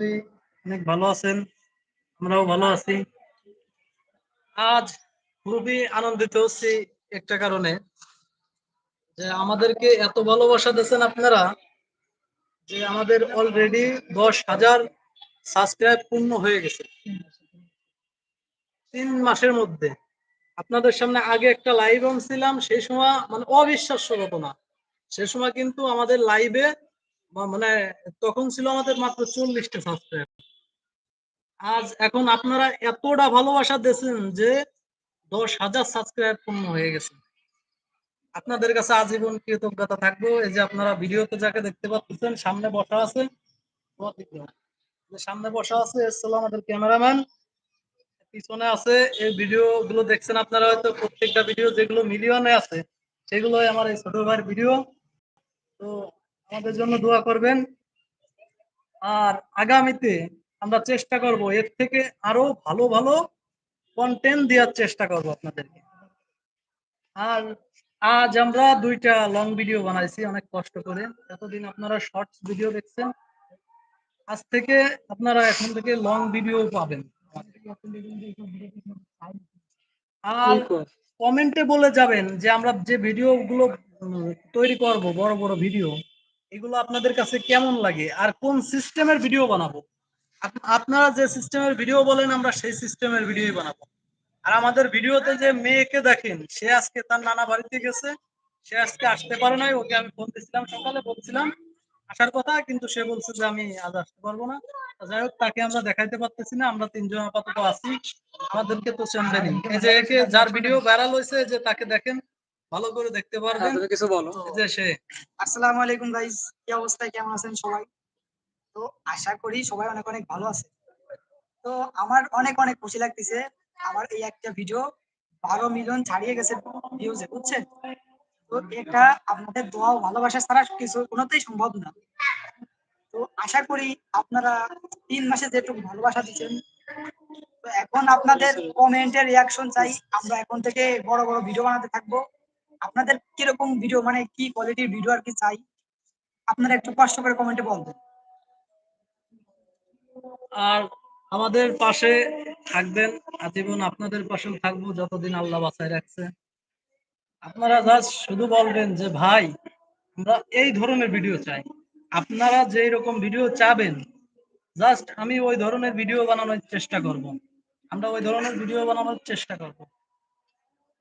অনেক ভালো আছেন, আমরাও ভালো আছি। আজ খুবই আনন্দিত হচ্ছি একটা কারণে, যে আমাদেরকে এত ভালোবাসা দিয়েছেন আপনারা, যে আমাদের অলরেডি দশ হাজার সাবস্ক্রাইব পূর্ণ হয়ে গেছে। তিন মাসের মধ্যে। আপনাদের সামনে আগে একটা লাইভ অন ছিলাম, সেই সময় মানে অবিশ্বাস্য ঘটনা। সে সময় কিন্তু আমাদের লাইভে মানে তখন ছিল আমাদের মাত্র চল্লিশটা সাবস্ক্রাইব আজ এখন আপনারা এতটা ভালোবাসা দিয়েছেন যে দশ হাজার সাবস্ক্রাইব পূর্ণ হয়ে গেছে। আপনাদের কাছে আজীবন কৃতজ্ঞতা থাকব। এই যে আপনারা ভিডিওতে যাকে দেখতে পাচ্ছেন, সামনে বসা আছে সামনে বসা আছে এসছিল আমাদের ক্যামেরাম্যান। পিছনে আছে, এই ভিডিও গুলো দেখছেন আপনারা হয়তো, প্রত্যেকটা ভিডিও যেগুলো মিলিয়নে আছে সেগুলোই আমার এই ছোট ভাইয়ের ভিডিও। তো আমাদের জন্য দোয়া করবেন। আর আগামীতে আমরা চেষ্টা করব এর থেকে আরও ভালো ভালো কন্টেন্ট দেওয়ার চেষ্টা করব আপনাদেরকে। আর আজ আমরা দুইটা লং ভিডিও বানাইছি, অনেক কষ্ট করে। এতদিন আপনারা শর্টস ভিডিও দেখছেন। আজ থেকে আপনারা এখন থেকে লং ভিডিও পাবেন। আর কমেন্টে বলে যাবেন যে আমরা যে ভিডিও গুলো তৈরি করব, বড় বড় ভিডিও এগুলো আপনাদের কাছে কেমন লাগে? আর কোন সিস্টেমের ভিডিও বানাবো? আপনারা যে সিস্টেমের ভিডিও বলেন, আমরা সেই সিস্টেমের ভিডিও বানাবো। আর আমাদের ভিডিওতে যে মেয়েকে দেখেন, সে আজকে তার নানা বাড়িতে গেছে। সে আজকে আসতে পারে নাই, ওকে আমি ফোন দিয়েছিলাম সকালে, বলছিলাম আসার কথা, কিন্তু সে বলছে যে আমি আজ আসতে পারব না। যাই হোক, তাকে আমরা দেখাইতে পারতেছি না, আমরা তিনজন আপাতত আছি। আমাদেরকে তো চেম্বারিং। এই যে একে যার ভিডিও ভাইরাল হয়েছে যে তাকে দেখেন ভালো করে দেখতে পারবেন। তুমি কিছু বলো। যে সে আসসালামু আলাইকুম গাইস কি অবস্থায় কেমন আছেন সবাই? তো আশা করি সবাই অনেক অনেক ভালো আছে। তো আমার অনেক অনেক খুশি লাগতেছে আমার এই একটা ভিডিও বারো মিলিয়ন ছাড়িয়ে গেছে ভিউজে বুঝছেন? তো এটা আপনাদের দোয়া ও ভালোবাসা ছাড়া কিছু কোনোতেই সম্ভব না। তো আশা করি আপনারা তিন মাসে যেটুকু ভালোবাসা দিচ্ছেন তো এখন আপনাদের কমেন্টের রিয়াকশন চাই। আমরা এখন থেকে বড় বড় ভিডিও বানাতে থাকব। আপনাদের কীরকম ভিডিও মানে কি কোয়ালিটির ভিডিও আর কি চাই আপনারা একটু কষ্ট করে কমেন্টে বলবেন আর আমাদের পাশে থাকবেন আজীবন আপনাদের পাশেও থাকব যতদিন আল্লাহ বাঁচায় রাখছে আপনারা জাস্ট শুধু বলবেন যে, ভাই, আমরা এই ধরনের ভিডিও চাই আপনারা যে রকম ভিডিও চাবেন জাস্ট আমি ওই ধরনের ভিডিও বানানোর চেষ্টা করব। আমরা ওই ধরনের ভিডিও বানানোর চেষ্টা করব।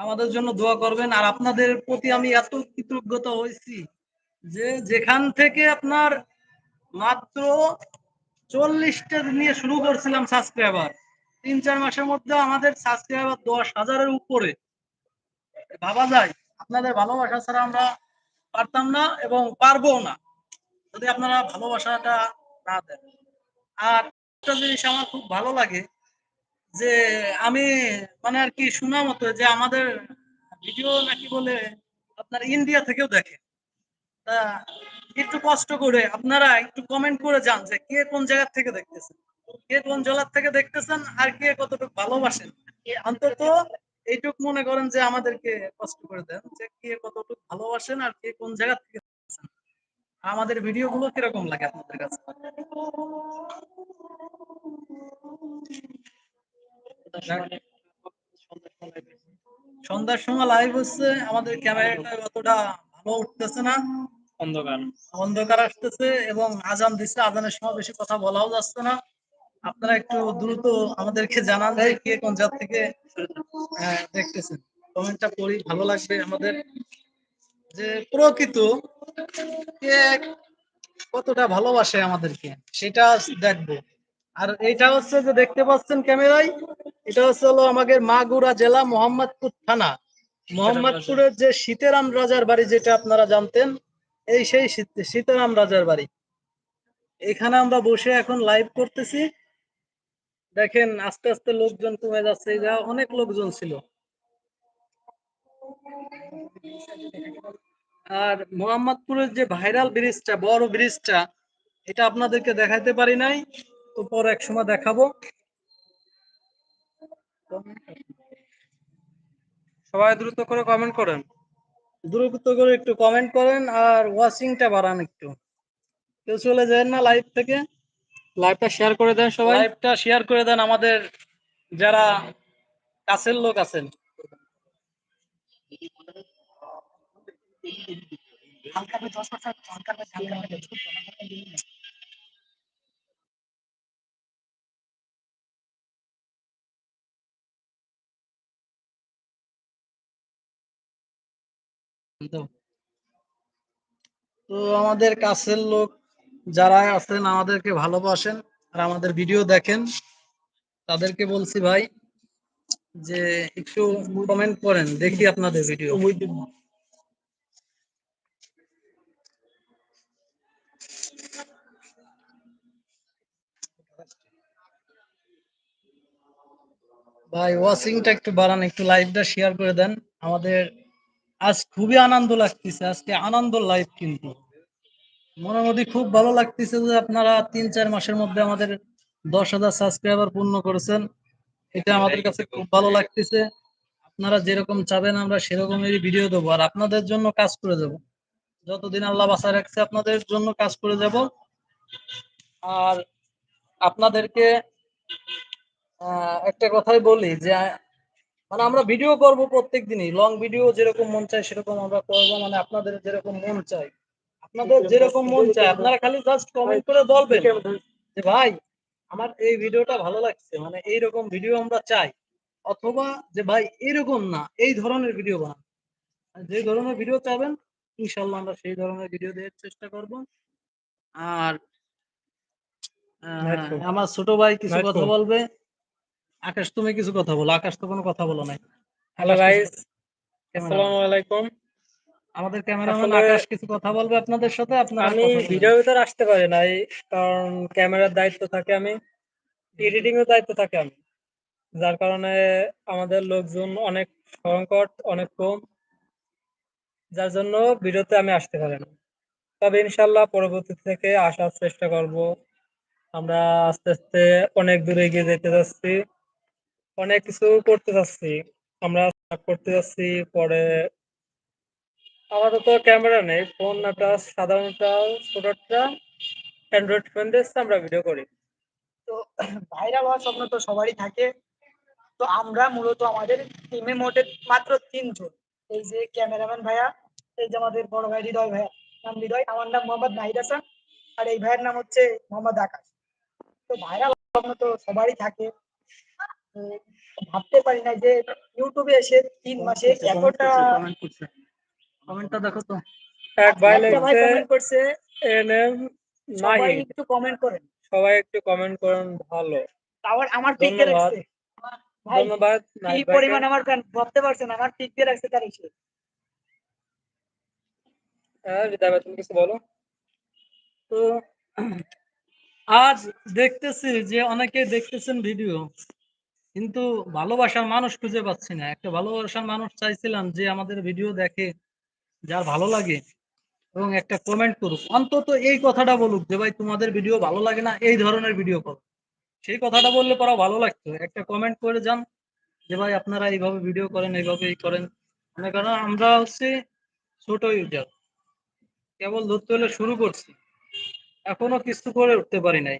আমাদের জন্য দোয়া করবেন। আর আপনাদের প্রতি আমি এত কৃতজ্ঞতা হয়েছি যে যেখান থেকে আপনার মাত্র চল্লিশটা নিয়ে শুরু করছিলাম সাবস্ক্রাইবার তিন, চার মাসের মধ্যে আমাদের সাবস্ক্রাইবার দশ হাজারের উপরে। ভাবা যায়, আপনাদের ভালোবাসা ছাড়া আমরা পারতাম না এবং পারব না, যদি আপনারা ভালোবাসাটা না দেন। আর একটা জিনিস আমার খুব ভালো লাগে যে আমি মানে আর কি শোনা মতো যে আমাদের ভিডিও নাকি বলে আপনার ইন্ডিয়া থেকেও দেখে। তা একটু কষ্ট করে আপনারা একটু কমেন্ট করে যান যে কে কোন জায়গা থেকে দেখতেছেন? কে কোন জেলার থেকে দেখতেছেন আর কে কতটুকু ভালোবাসেন? অন্তত এইটুক মনে করেন যে আমাদেরকে কষ্ট করে দেন যে কে কতটুকু ভালোবাসেন আর কে কোন জায়গা থেকে আমাদের ভিডিও গুলো কীরকম লাগে আপনাদের কাছে? সন্ধ্যার সময় লাইভ হচ্ছে আমাদের ক্যামেরাটা অতটা ভালো উঠতেছে না। অন্ধকার। অন্ধকার আসতেছে এবং আজান দিচ্ছে আজানের সময় বেশি কথা বলাও যাচ্ছে না। আপনারা একটু দ্রুত আমাদেরকে জানান যে কে কোন জাত থেকে আহ, দেখতেছেন। কমেন্টটা পড়ি ভালো লাগবে আমাদের। যে প্রকৃত কে কতটা ভালোবাসে আমাদেরকে সেটা দেখব। আর এটা হচ্ছে যে দেখতে পাচ্ছেন ক্যামেরায় এটা হচ্ছে হলো আমাদের মাগুরা জেলা মোহাম্মদপুর থানা। মোহাম্মদপুরের যে সীতারাম রাজার বাড়ি যেটা আপনারা জানতেন এই সেই সীতারাম রাজার বাড়ি। এখানে আমরা বসে এখন লাইভ করতেছি। দেখেন আস্তে আস্তে লোকজন কমে যাচ্ছে জায়গায় অনেক লোকজন ছিল। আর মোহাম্মদপুরের যে ভাইরাল ব্রিজটা বড় ব্রিজটা এটা আপনাদেরকে দেখাতে পারি নাই তো পর এক সময় দেখাবো। সবাই দ্রুত করে কমেন্ট করেন। দ্রুত করে একটু কমেন্ট করেন আর ওয়াচিংটা বাড়ান একটু। কেউ চলে যায় না লাইভ থেকে। লাইভটা শেয়ার করে দেন সবাই। লাইভটা শেয়ার করে দেন আমাদের যারা কাছের লোক আছেন। হালকা করে হালকা তো আমাদের কাছের লোক যারা আছেন, আমাদেরকে ভালোবাসেন আর আমাদের ভিডিও দেখেন, তাদেরকে বলছি ভাই যে একটু কমেন্ট করেন, দেখি আপনাদের ভিডিও ভাই ওয়াচিংটা একটু বাড়ান, একটু লাইভটা শেয়ার করে দেন। আমাদের আজ খুবই আনন্দ লাগতেছে আজকে আনন্দ লাইভ কিন্তু। মনের মধ্যে খুব ভালো লাগতেছে যে আপনারা তিন চার মাসের মধ্যে আমাদের দশ হাজার সাবস্ক্রাইবার পূর্ণ করেছেন। এটা আমাদের কাছে খুব ভালো লাগতেছে। আপনারা যেরকম চাবেন আমরা সেরকমেরই ভিডিও দেবো। আর আপনাদের জন্য কাজ করে যাব যতদিন আল্লাহ বাসায় রাখছে আপনাদের জন্য কাজ করে যাব আর আপনাদেরকে আহ, একটা কথাই বলি যে মানে আমরা ভিডিও করব প্রত্যেক দিনই লং ভিডিও যেরকম মন চায় সেরকম আমরা করব মানে আপনাদের যেরকম মন চাই আপনাদের যেরকম মন চায় আপনারা খালি জাস্ট কমেন্ট করে বলবেন যে ভাই আমার এই ভিডিওটা ভালো লাগছে মানে এইরকম ভিডিও আমরা চাই। অথবা যে ভাই এরকম না এই ধরনের ভিডিও বানান। যে ধরনের ভিডিও চাবেন ইনশাল্লাহ আমরা সেই ধরনের ভিডিও দেওয়ার চেষ্টা করব। আর. আমার ছোট ভাই কিছু কথা বলবে। আকাশ তুমি কিছু কথা বলো। আকাশ তো কোনো কথা বলো নাই। হ্যালো গাইস আসসালামু আলাইকুম। আমাদের ক্যামেরাম্যান আকাশ কিছু কথা বলবে আপনাদের সাথে? আপনারা আমি। ভিডিওর ভিতর আসতে পারি নাই কারণ ক্যামেরার দায়িত্ব থাকে আমি। এডিটিং এর দায়িত্ব থাকে আমি। যার কারণে আমাদের লোকজন অনেক সংকট অনেক কম। যার জন্য ভিডিওতে আমি আসতে পারি না। তবে ইনশাল্লাহ পরবর্তী থেকে আসার চেষ্টা করব। আমরা আস্তে আস্তে অনেক দূরে এগিয়ে যেতে যাচ্ছি। অনেক কিছু করতে যাচ্ছি। আমরা করতে যাচ্ছি, পরে আপাতত ক্যামেরা নেই ফোন একটা সাধারণত ছোট একটা অ্যান্ড্রয়েড ফোন দিয়ে আমরা ভিডিও করি। তো ভাইরাল হওয়ার স্বপ্ন তো সবারই থাকে। তো আমরা মূলত আমাদের টিমে মোটে মাত্র তিনজন। এই যে ক্যামেরাম্যান ভাইয়া, এই যে আমাদের বড় ভাই হৃদয় ভাইয়া, নাম হৃদয়, আমার নাম মোহাম্মদ নাহিদ হাসান, আর এই ভাইয়ের নাম হচ্ছে মোহাম্মদ আকাশ। তো ভাইরাল স্বপ্ন তো সবারই থাকে। ভাবতে পারি না যে ইউটিউবে এসে তিন মাসে এতটা কমেন্ট কমেন্টটা দেখো তো। এক ভাই একটা কমেন্ট করছে এনএম সবাই একটু কমেন্ট করেন। সবাই একটু কমেন্ট করেন ভালো। আবার আমার পিক দিয়ে ধন্যবাদ। রাখছে। ধন্যবাদ কি পরিমাণ আমার ভাবতে পারছেন আমার পিক দিয়ে রাখছে তার এসে। হ্যাঁ হৃদয় ভাই তুমি কিছু বলো? তো আজ দেখতেছি যে অনেকে দেখতেছেন ভিডিও কিন্তু ভালোবাসার মানুষ খুঁজে পাচ্ছি না। একটা ভালোবাসার মানুষ চাইছিলাম যে আমাদের ভিডিও দেখে যার ভালো লাগে এবং একটা কমেন্ট করুক। অন্তত এই কথাটা বলুক যে ভাই তোমাদের ভিডিও ভালো লাগে না? এই ধরনের ভিডিও করো। সেই কথাটা বললে পরে ভালো লাগতো। একটা কমেন্ট করে যান যে ভাই আপনারা এইভাবে ভিডিও করেন এইভাবে এই করেন। মনে করেন আমরা হচ্ছে ছোট ইউজার কেবল ধরতে হলে শুরু করছি। এখনও কিছু করে উঠতে পারি নাই।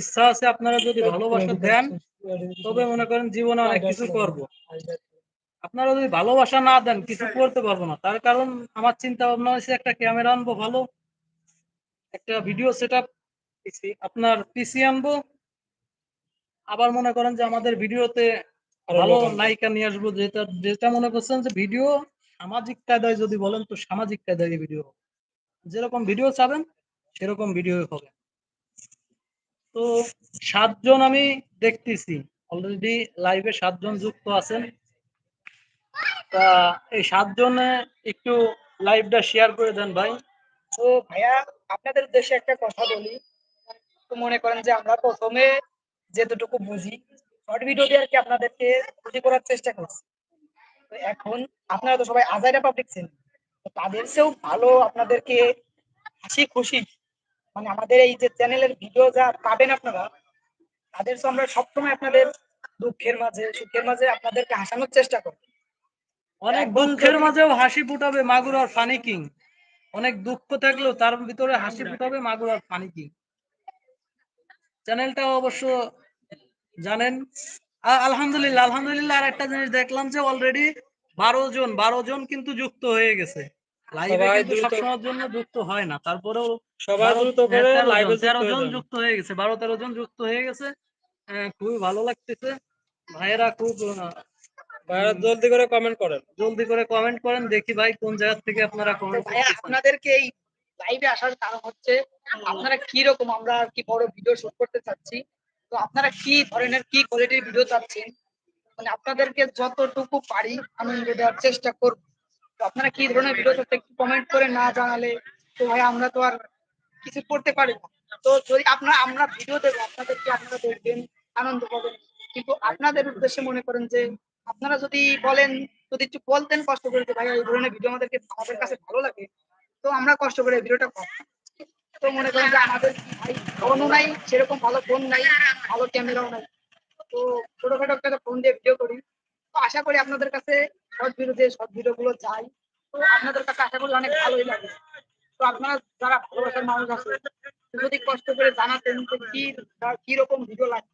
ইচ্ছা আছে আপনারা যদি ভালোবাসা দেন তবে মনে করেন জীবনে অনেক কিছু করব। আপনারা যদি ভালোবাসা না দেন কিছু করতে পারব না। তার কারণ আমার চিন্তা ভাবনা হয়েছে একটা ক্যামেরা আনব ভালো একটা ভিডিও সেট আপ আপনার পিসি আনব। আবার মনে করেন যে আমাদের ভিডিওতে ভালো নায়িকা নিয়ে আসব যেটা যেটা মনে করছেন যে ভিডিও সামাজিক কায়দায় যদি বলেন তো সামাজিক কায়দায় ভিডিও যেরকম ভিডিও চাবেন সেরকম ভিডিও হবে। তো সাতজন আমি দেখতেছি। অলরেডি লাইভে সাতজন যুক্ত আছেন। তা এই সাতজনে একটু লাইভটা শেয়ার করে দেন ভাই। তো ভাইয়া, আপনাদের উদ্দেশ্যে একটা কথা বলি। তো মনে করেন যে আমরা প্রথমে যেতটুকু বুঝি শর্ট ভিডিও দিয়ে আর কি আপনাদেরকে বুঝি করার চেষ্টা করছি। তো এখন আপনারা তো সবাই আজাইরা পাবলিক চেনেন। তো তাদের চেয়েও ভালো আপনাদেরকে হাসি খুশি। মানে আমাদের এই যে চ্যানেলের ভিডিও যা পাবেন আপনারা তাদের চেয়েও আমরা সবসময় আপনাদের দুঃখের মাঝে সুখের মাঝে আপনাদেরকে হাসানোর চেষ্টা করি। অনেক দুঃখের মাঝেও হাসি ফুটাবে মাগুর আর ফানি কিং। অনেক দুঃখ থাকলেও তার ভিতরে হাসি ফুটাবে মাগুর আর ফানি কিং। চ্যানেলটা অবশ্য জানেন। আলহামদুলিল্লাহ আলহামদুলিল্লাহ আর একটা জিনিস দেখলাম যে অলরেডি বারো জন বারো জন কিন্তু যুক্ত হয়ে গেছে। লাইভে সবাই কিন্তু সবসময়ের জন্য যুক্ত হয় না। তারপরেও সবাই দ্রুত করে লাইভে তেরো জন যুক্ত হয়ে গেছে বারো তেরো জন যুক্ত হয়ে গেছে। আহ, খুবই ভালো লাগতেছে। ভাইয়েরা খুব আহ, জলদি করে কমেন্ট করেন। জলদি করে কমেন্ট করেন দেখি ভাই কোন জায়গা থেকে আপনারা তো কমেন্ট ভাইয়া আপনাদেরকে এই লাইভে আসার কারণ হচ্ছে আপনারা কি রকম আমরা আর কি বড় ভিডিও শুট করতে চাচ্ছি? তো আপনারা কি ধরনের কি কোয়ালিটির ভিডিও চাচ্ছেন? মানে আপনাদেরকে যতটুকু পারি আনন্দ দেওয়ার চেষ্টা করব। আপনারা কি ধরনের ভিডিও একটু কমেন্ট করে না জানালে তো ভাই আমরা তো আর কিছু করতে পারি না। তো যদি আপনারা, আমরা ভিডিও দেবো, আপনাদেরকে আপনারা দেখবেন, আনন্দ পাবেন। কিন্তু আপনাদের উদ্দেশ্যে মনে করেন যে, আপনারা যদি বলেন, যদি একটু বলতেন কষ্ট করে যে ভাই এই ধরনের ভিডিও আমাদেরকে, আমাদের কাছে ভালো লাগে। তো আমরা কষ্ট করে ভিডিওটা করতাম তো মনে করেন যে, আমাদের ভাই ফোনও নাই, সেরকম ভালো ফোন নাই, ভালো ক্যামেরাও নাই। তো ছোটখাটো একটা ফোন দিয়ে ভিডিও করি। তো আশা করি আপনাদের কাছে শর্ট ভিডিও গুলো যায় তো আপনাদের কাছে আশা করি অনেক ভালোই লাগে তো আপনারা যারা ভালোবাসার মানুষ আছে যদি কষ্ট করে জানাতেন কি কি রকম ভিডিও লাগে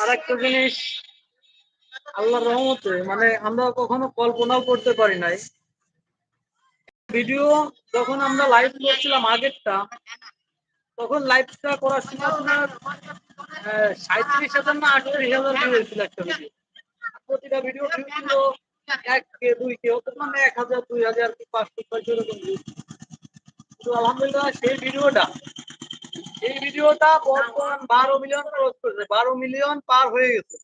আর একটা জিনিস, আল্লাহর রহমতে মানে আমরা কখনো কল্পনাও করতে পারি নাই। ভিডিও যখন আমরা লাইভ করছিলাম আগেরটা, তখন লাইভটা করার সময় আপনার সাঁত্রিশ হাজার না আটত্রিশ হাজার ভিউ হয়েছিল একটা ভিডিও প্রতিটা ভিডিও ভিউ ছিল এক কে দুই কে হতো মানে এক হাজার দুই হাজার কি পাঁচশো ছয়শো এরকম ভিউ কিন্তু আলহামদুলিল্লাহ সেই ভিডিওটা এই ভিডিওটা বর্তমান বারো মিলিয়ন ক্রস করেছে বারো মিলিয়ন পার হয়ে গেছে।